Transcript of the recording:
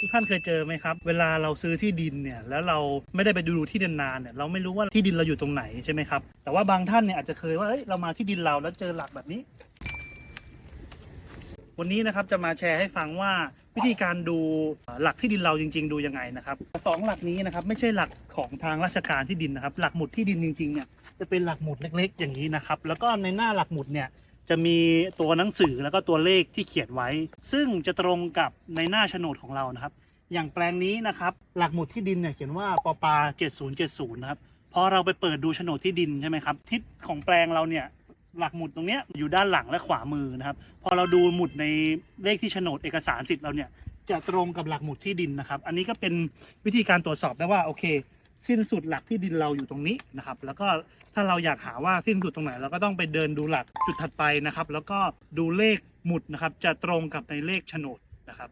ทุกท่านเคยเจอไหมครับ เวลาเราซื้อที่ดินเนี่ยแล้วเราไม่ได้ไปดูที่ดินนานเนี่ยเราไม่รู้ว่าที่ดินเราอยู่ตรงไหนใช่ไหมครับ แต่ว่าบางท่านเนี่ยอาจจะเคยว่าเอ้ยเรามาที่ดินเราแล้วเจอหลักแบบนี้ วันนี้นะครับจะมาแชร์ให้ฟังว่าวิธีการดูหลักที่ดินเราจริง ๆ ดูยังไงนะครับสองหลักนี้นะครับไม่ใช่หลักของทางราชการที่ดินนะครับ หลักหมุดที่ดินจริงๆเนี่ยจะเป็นหลักหมุดเล็ก ๆ อย่างนี้นะครับ แล้วก็ในหน้าหลักหมุดเนี่ย จะมีตัวหนังสือแล้วก็ตัวเลขที่เขียนไว้ ซึ่งจะตรงกับในหน้าโฉนดของเรานะครับ อย่างแปลงนี้นะครับหลักหมุดที่ดินเนี่ยเขียนว่าปปา7070นะครับพอเราไปเปิดดูโฉนดที่ดินใช่ไหมครับทิศของแปลงเราเนี่ยหลักหมุดตรงเนี้ยอยู่ด้านหลังและขวามือนะครับ พอเราดูหมุดในเลขที่โฉนดเอกสารสิทธิ์เราเนี่ยจะตรงกับหลักหมุดที่ดินนะครับ อันนี้ก็เป็นวิธีการตรวจสอบได้ว่าโอเค สิ้นสุดหลักที่ดินเราอยู่ตรงนี้นะครับ แล้วก็ถ้าเราอยากหาว่าสิ้นสุดตรงไหน เราก็ต้องไปเดินดูหลักจุดถัดไปนะครับ แล้วก็ดูเลขหมุดนะครับ จะตรงกับในเลขโฉนดนะครับ